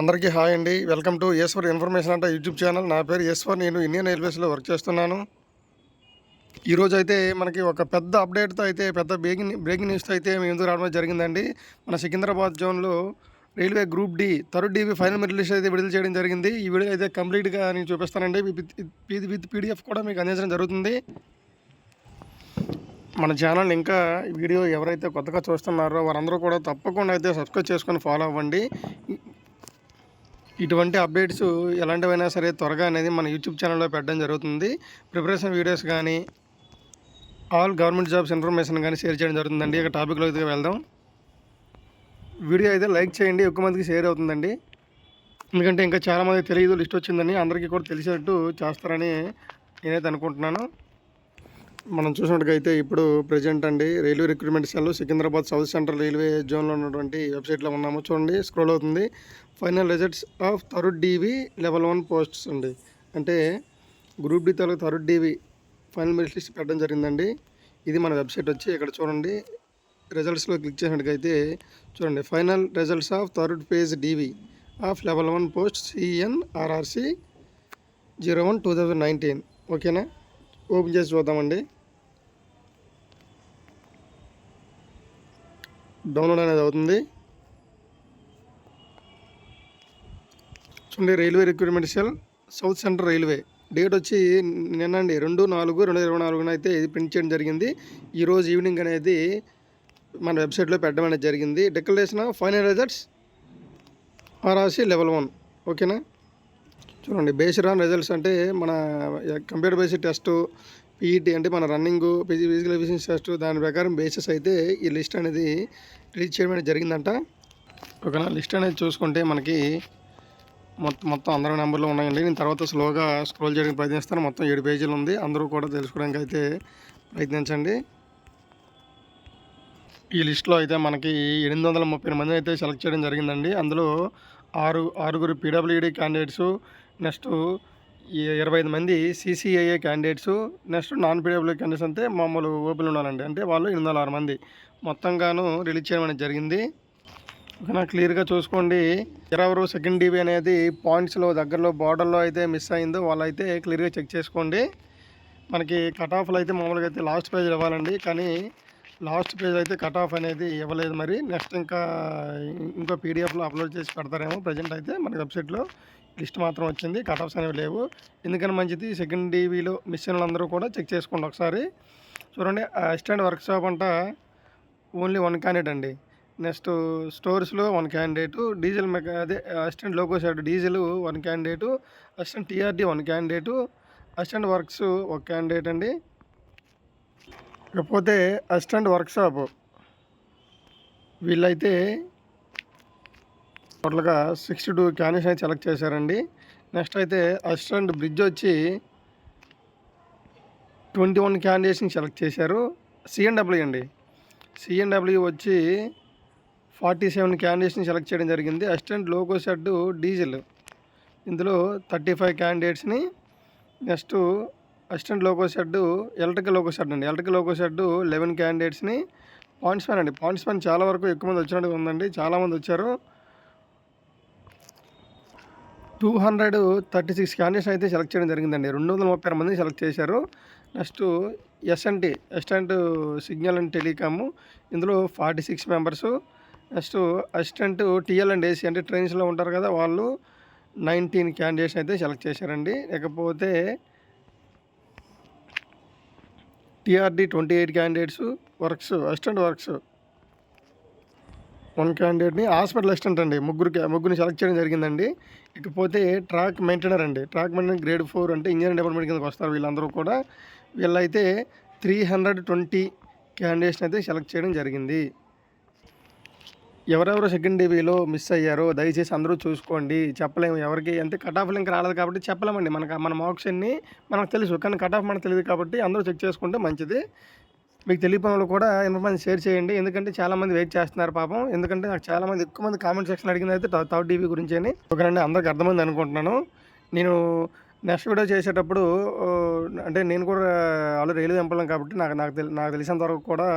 అందరికీ హాయ్ అండి. Welcome to Eshwar information అంటే యూట్యూబ్ ఛానల్. నా పేరు ఈశ్వర్ నేను ఇండియన్ రైల్వేస్లో వర్క్ చేస్తున్నాను. ఈరోజు అయితే మనకి ఒక పెద్ద అప్డేట్తో అయితే పెద్ద బ్రేకింగ్ బ్రేకింగ్ న్యూస్తో అయితే మేము ఎందుకు రావడం జరిగిందండి. మన సికింద్రాబాద్ జోన్లో railway group D third DV final merit list అయితే విడుదల చేయడం జరిగింది. ఈ వీడియో అయితే కంప్లీట్గా నేను చూపిస్తానండి. విత్ విత్ పీడిఎఫ్ కూడా మీకు అందించడం జరుగుతుంది. మన ఛానల్ ఇంకా వీడియో ఎవరైతే కొత్తగా చూస్తున్నారో వారందరూ కూడా తప్పకుండా అయితే సబ్స్క్రైబ్ చేసుకొని ఫాలో అవ్వండి. ఇటువంటి అప్డేట్స్ ఎలాంటివైనా సరే త్వరగా అనేది మన యూట్యూబ్ ఛానల్లో పెట్టడం జరుగుతుంది. ప్రిపరేషన్ వీడియోస్ కానీ ఆల్ గవర్నమెంట్ జాబ్స్ ఇన్ఫర్మేషన్ కానీ షేర్ చేయడం జరుగుతుందండి. ఇక టాపిక్లో అయితే వెళ్దాం. వీడియో అయితే లైక్ చేయండి ఎక్కువ మందికి షేర్ అవుతుందండి. ఎందుకంటే ఇంకా చాలామంది తెలియదు లిస్ట్ వచ్చిందని అందరికీ కూడా తెలిసేటట్టు చేస్తారని నేనైతే అనుకుంటున్నాను. మనం చూసినట్టుగైతే ఇప్పుడు ప్రజెంట్ అండి railway recruitment cell Secunderabad south central railway జోన్లో ఉన్నటువంటి వెబ్సైట్లో ఉన్నాము. చూడండి స్క్రోల్ అవుతుంది. Final results of third DV level one posts అండి. అంటే గ్రూప్ డి తాలూకు third DV final merit list పెట్టడం జరిగిందండి. ఇది మన వెబ్సైట్ వచ్చి ఇక్కడ చూడండి. రిజల్ట్స్లో క్లిక్ చేసినట్టుగైతే చూడండి. Final results of third page DV of level one post CN RRC zero one two thousand nineteen ఓకేనా ఓపెన్ చేసి చూద్దామండి. డౌన్లోడ్ అనేది అవుతుంది. చూడండి railway recruitment cell south central railway. Date వచ్చి నిన్నండి రెండు నాలుగు రెండు ఇరవై నాలుగున అయితే ఇది ప్రింట్ చేయడం జరిగింది. ఈరోజు ఈవినింగ్ అనేది మన వెబ్సైట్లో పెట్టడం అనేది జరిగింది. Declaration of final results RRC level one ఓకేనా? చూడండి బేస్డ్ ఆన్ రిజల్ట్స్ అంటే మన కంప్యూటర్ బేస్డ్ టెస్ట్ పీఈటీ అంటే మన రన్నింగ్ ఫిజికల్ ఎఫిషియన్సీ టెస్ట్ దాని ప్రకారం బేసిస్ అయితే ఈ లిస్ట్ అనేది రిలీజ్ చేయడం అనేది జరిగిందంట. ఓకేనా? లిస్ట్ అనేది చూసుకుంటే మనకి మొత్తం మొత్తం అందరి నెంబర్లు ఉన్నాయండి. నేను తర్వాత స్లోగా స్క్రోల్ చేయడానికి ప్రయత్నిస్తాను. మొత్తం ఏడు పేజీలు ఉంది. అందరూ కూడా తెలుసుకోవడానికి అయితే ప్రయత్నించండి. ఈ లిస్ట్లో అయితే మనకి ఎనిమిది వందల ముప్పై మంది అయితే సెలెక్ట్ చేయడం జరిగిందండి. అందులో ఆరు ఆరుగురు పీడబ్ల్యూడీ క్యాండిడేట్స్ నెక్స్ట్ ఇరవై ఐదు మంది CCIA candidates next non PW candidates అంటే మామూలు ఓపెన్ ఉన్నారండి అంటే వాళ్ళు ఎనిమిది వందల ఆరు మంది. మొత్తంగాను రిలీజ్ చేయడం అనేది జరిగింది. ఓకేనా? క్లియర్గా చూసుకోండి. ఎవరెవరు సెకండ్ డీబీ అనేది పాయింట్స్లో దగ్గరలో బార్డర్లో అయితే మిస్ అయిందో. వాళ్ళైతే క్లియర్గా చెక్ చేసుకోండి. మనకి కట్ ఆఫ్లు అయితే మామూలుగా అయితే లాస్ట్ పేజ్ ఇవ్వాలండి. కానీ లాస్ట్ పేజ్ అయితే కట్ ఆఫ్ అనేది ఇవ్వలేదు మరి. నెక్స్ట్ ఇంకా ఇంకో పీడిఎఫ్లో అప్లోడ్ చేసి పెడతారేమో. ప్రజెంట్ అయితే మన వెబ్సైట్లో లిస్ట్ మాత్రం వచ్చింది. కట్ ఆఫ్స్ అనేవి లేవు. ఎందుకని మంచిది? సెకండ్ డీవీలో మిస్ అందరూ కూడా చెక్ చేసుకోండి ఒకసారి. చూడండి అసిస్టెంట్ వర్క్షాప్ అంట ఓన్లీ వన్ క్యాండిడేట్ అండి. నెక్స్ట్ స్టోర్స్లో వన్ క్యాండిడేటు డీజిల్ మెకా అదే assistant loco side diesel one candidate assistant TRD one candidate assistant works ఒక క్యాండిడేట్ అండి. ఇకపోతే అసిస్టెంట్ వర్క్షాప్ వీళ్ళైతే టోటల్గా సిక్స్టీ టూ క్యాండిడేట్స్ అయితే సెలెక్ట్ చేశారండి. నెక్స్ట్ అయితే అసిస్టెంట్ బ్రిడ్జ్ వచ్చి ట్వంటీ వన్ క్యాండిడేట్స్ని సెలెక్ట్ చేశారు. సిఎన్డబ్ల్యూ అండి సిఎన్డబ్ల్యూ వచ్చి ఫార్టీ సెవెన్ క్యాండిడేట్స్ని సెలెక్ట్ చేయడం జరిగింది. Assistant loco shed diesel. ఇందులో thirty five క్యాండిడేట్స్ని next assistant loco shed electrical loco shed అండి. ఎలక్ట్రికల్ లోకో షెడ్ లెవెన్ క్యాండిడేట్స్ని పాయింట్స్ మ్యాన్ అండి. పాయింట్స్ మ్యాన్ చాలా వరకు ఎక్కువ మంది వచ్చినట్టుగా ఉందండి. చాలామంది వచ్చారు. Two hundred thirty six candidates అయితే సెలెక్ట్ చేయడం జరిగిందండి. రెండు వందల ముప్పై ఆరు మంది సెలెక్ట్ చేశారు. Next S and T assistant signal and telecom. ఇందులో forty six members. Next assistant TL and AC అంటే ట్రైన్స్లో ఉంటారు కదా వాళ్ళు నైన్టీన్ క్యాండిడేట్స్ అయితే సెలెక్ట్ చేశారండి. లేకపోతే TRD twenty eight candidates works assistant works. One క్యాండిడేట్ని హాస్పిటల్ అసిస్టెంట్ అండి. ముగ్గురు ముగ్గురిని సెలెక్ట్ చేయడం జరిగిందండి. ఇకపోతే ట్రాక్ మెయింటైనర్ అండి. ట్రాక్ మెయింటైనర్ గ్రేడ్ ఫోర్ అంటే ఇంజనీరింగ్ డిపార్ట్మెంట్ కిందకి వస్తారు వీళ్ళందరూ కూడా. వీళ్ళైతే త్రీ హండ్రెడ్ ట్వంటీ క్యాండిడేట్స్ని అయితే సెలెక్ట్ చేయడం జరిగింది. ఎవరెవరు సెకండ్ డివిలో మిస్ అయ్యారో దయచేసి అందరూ చూసుకోండి. చెప్పలేము. ఎవరికి అంటే కట్ ఆఫ్ లింక్ రాలేదు కాబట్టి చెప్పలేమండి. మనకు మన మార్క్స్ అన్ని మనకు తెలుసు. కానీ కట్ ఆఫ్ మనకు తెలియదు కాబట్టి అందరూ చెక్ చేసుకుంటే మంచిది. మీకు తెలియని వాళ్ళు కూడా ఇన్ఫర్మేషన్ షేర్ చేయండి. ఎందుకంటే చాలామంది వెయిట్ చేస్తున్నారు పాపం. ఎందుకంటే నాకు చాలామంది ఎక్కువ మంది కామెంట్ సెక్షన్ అడిగింది అయితే థర్డ్ టీవీ గురించి అని. ఒకరండి అందరికి అర్థమైంది అనుకుంటున్నాను. నేను నెక్స్ట్ వీడియో చేసేటప్పుడు అంటే నేను కూడా ఆల్రెడీ రైలు ఎంపలం కాబట్టి నాకు నాకు తెలి నాకు తెలిసినంత వరకు కూడా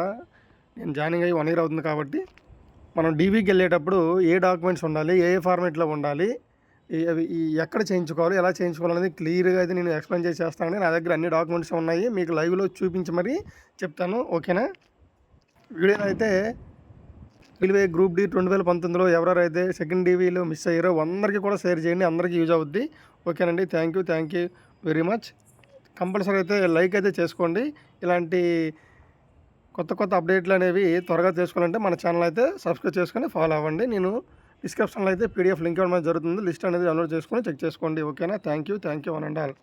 నేను జాయినింగ్ అయ్యి వన్ ఇయర్ అవుతుంది కాబట్టి మనం డీవీకి వెళ్ళేటప్పుడు ఏ డాక్యుమెంట్స్ ఉండాలి ఏ ఏ ఫార్మేట్లో ఉండాలి అవి ఎక్కడ చేయించుకోవాలి ఎలా చేయించుకోవాలనేది క్లియర్గా అయితే నేను ఎక్స్ప్లెయిన్ చేసి చేస్తానండి నా దగ్గర అన్ని డాక్యుమెంట్స్ ఉన్నాయి మీకు లైవ్లో చూపించి మరీ చెప్తాను ఓకేనా? వీడియో అయితే రైల్వే గ్రూప్ డి రెండు వేల పంతొమ్మిదిలో ఎవరెవరైతే సెకండ్ డీవీలో మిస్ అయ్యారో అందరికీ కూడా షేర్ చేయండి అందరికీ యూజ్ అవుద్ది. ఓకేనండి thank you thank you very much compulsory అయితే లైక్ అయితే చేసుకోండి. ఇలాంటి కొత్త కొత్త అప్డేట్లు అనేవి త్వరగా చేసుకోవాలంటే మన ఛానల్ అయితే సబ్స్క్రైబ్ చేసుకొని ఫాలో అవ్వండి. నేను డిస్క్రిప్షన్లో అయితే పీడిఎఫ్ లింక్ ఇవ్వడం జరుగుతుంది. లిస్ట్ అనేది డౌన్లోడ్ చేసుకొని చెక్ చేసుకోండి. ఓకేనా thank you thank you one and all